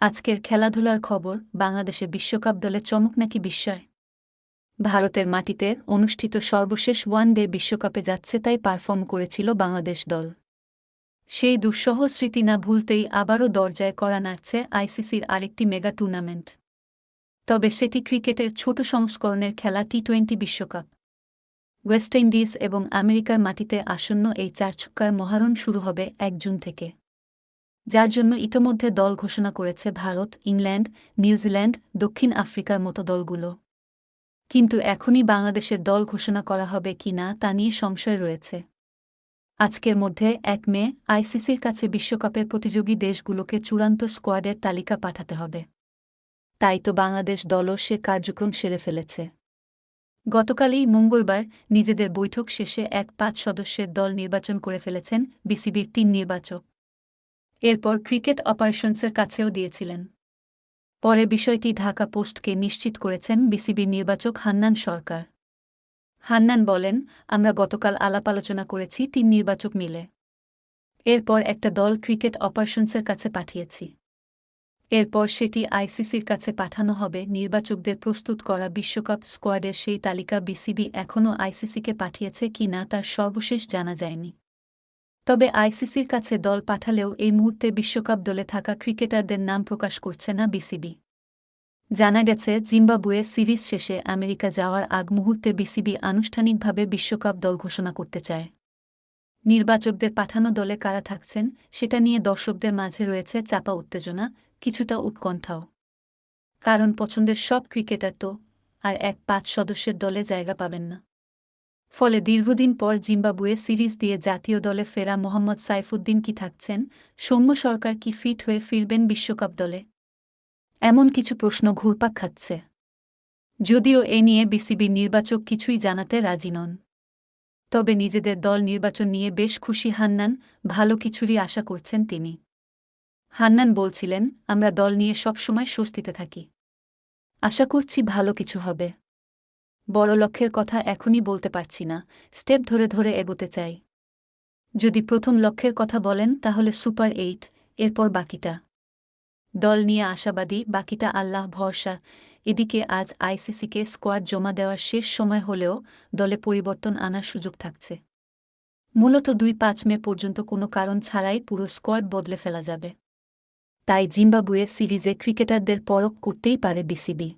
আজকের খেলাধুলার খবর বাংলাদেশে বিশ্বকাপ দলে চমক নাকি বিস্ময়? ভারতের মাটিতে অনুষ্ঠিত সর্বশেষ ওয়ান ডে বিশ্বকাপে যাচ্ছে তাই পারফর্ম করেছিল বাংলাদেশ দল। সেই দুঃসহ স্মৃতি না ভুলতেই আবারও দরজায় করা নাড়ছে আইসিসির আরেকটি মেগা টুর্নামেন্ট। তবে সেটি ক্রিকেটের ছোট সংস্করণের খেলা টি টোয়েন্টি বিশ্বকাপ। ওয়েস্ট ইন্ডিজ এবং আমেরিকার মাটিতে আসন্ন এই চার ছক্কার মহারণ শুরু হবে এক জুন থেকে। যার জন্য ইতোমধ্যে দল ঘোষণা করেছে ভারত, ইংল্যান্ড, নিউজিল্যান্ড, দক্ষিণ আফ্রিকার মতো দলগুলো। কিন্তু এখনই বাংলাদেশের দল ঘোষণা করা হবে কি না তা নিয়ে সংশয় রয়েছে। আজকের মধ্যে এক মে আইসিসির কাছে বিশ্বকাপের প্রতিযোগী দেশগুলোকে চূড়ান্ত স্কোয়াডের তালিকা পাঠাতে হবে। তাই তো বাংলাদেশ দলও সে কার্যক্রম সেরে ফেলেছে। গতকালই মঙ্গলবার নিজেদের বৈঠক শেষে এক পাঁচ সদস্যের দল নির্বাচন করে ফেলেছেন বিসিবির তিন নির্বাচক। এরপর ক্রিকেট অপারেশনসের কাছেও দিয়েছিলেন। পরে বিষয়টি ঢাকা পোস্টকে নিশ্চিত করেছেন বিসিবির নির্বাচক হান্নান সরকার। হান্নান বলেন, আমরা গতকাল আলাপ আলোচনা করেছি, তিন নির্বাচক মিলে। এরপর একটা দল ক্রিকেট অপারেশনসের কাছে পাঠিয়েছি। এরপর সেটি আইসিসির কাছে পাঠানো হবে। নির্বাচকদের প্রস্তুত করা বিশ্বকাপ স্কোয়াডের সেই তালিকা বিসিবি এখনও আইসিসিকে পাঠিয়েছে কি না তার সর্বশেষ জানা যায়নি। তবে আইসিসির কাছে দল পাঠালেও এই মুহূর্তে বিশ্বকাপ দলে থাকা ক্রিকেটারদের নাম প্রকাশ করছে না বিসিবি। জানা গেছে, জিম্বাবুয়ে সিরিজ শেষে আমেরিকা যাওয়ার আগ মুহূর্তে বিসিবি আনুষ্ঠানিকভাবে বিশ্বকাপ দল ঘোষণা করতে চায়। নির্বাচকদের পাঠানো দলে কারা থাকছেন, সেটা নিয়ে দর্শকদের মাঝে রয়েছে চাপা উত্তেজনা, কিছুটা উৎকণ্ঠাও। কারণ পছন্দের সব ক্রিকেটার তো, আর এক পাঁচ সদস্যের দলে জায়গা পাবেন না। ফলে দীর্ঘদিন পর জিম্বাবুয়ে সিরিজ দিয়ে জাতীয় দলে ফেরা মোহাম্মদ সাইফুদ্দিন কি থাকছেন? সৌম্য সরকার কি ফিট হয়ে ফিরবেন বিশ্বকাপ দলে? এমন কিছু প্রশ্ন ঘুরপাক খাচ্ছে। যদিও এ নিয়ে বিসিবির নির্বাচক কিছুই জানাতে রাজি নন। তবে নিজেদের দল নির্বাচন নিয়ে বেশ খুশি হান্নান, ভালো কিছুরই আশা করছেন তিনি। হান্নান বলছিলেন, আমরা দল নিয়ে সবসময় স্বস্তিতে থাকি। আশা করছি ভালো কিছু হবে। বড় লক্ষ্যের কথা এখনই বলতে পারছি না, স্টেপ ধরে ধরে এগোতে চাই। যদি প্রথম লক্ষ্যের কথা বলেন, তাহলে সুপার এইট, এরপর বাকিটা। দল নিয়ে আশাবাদী, বাকিটা আল্লাহ ভরসা। এদিকে আজ আইসিসিকে স্কোয়াড জমা দেওয়ার শেষ সময় হলেও দলে পরিবর্তন আনার সুযোগ থাকছে। মূলত দুই পাঁচ মে পর্যন্ত কোনো কারণ ছাড়াই পুরো স্কোয়াড বদলে ফেলা যাবে। তাই জিম্বাবুয়ে সিরিজে ক্রিকেটারদের পরখ করতেই পারে বিসিবি।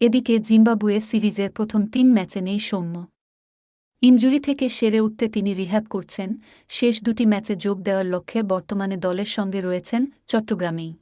এদিকে জিম্বাবুয়ে সিরিজের প্রথম তিন ম্যাচে নেই সৌম্য। ইঞ্জুরি থেকে সেরে উঠতে তিনি রিহ্যাব করছেন, শেষ দুটি ম্যাচে যোগ দেওয়ার লক্ষ্যে বর্তমানে দলের সঙ্গে রয়েছেন চট্টগ্রামেই।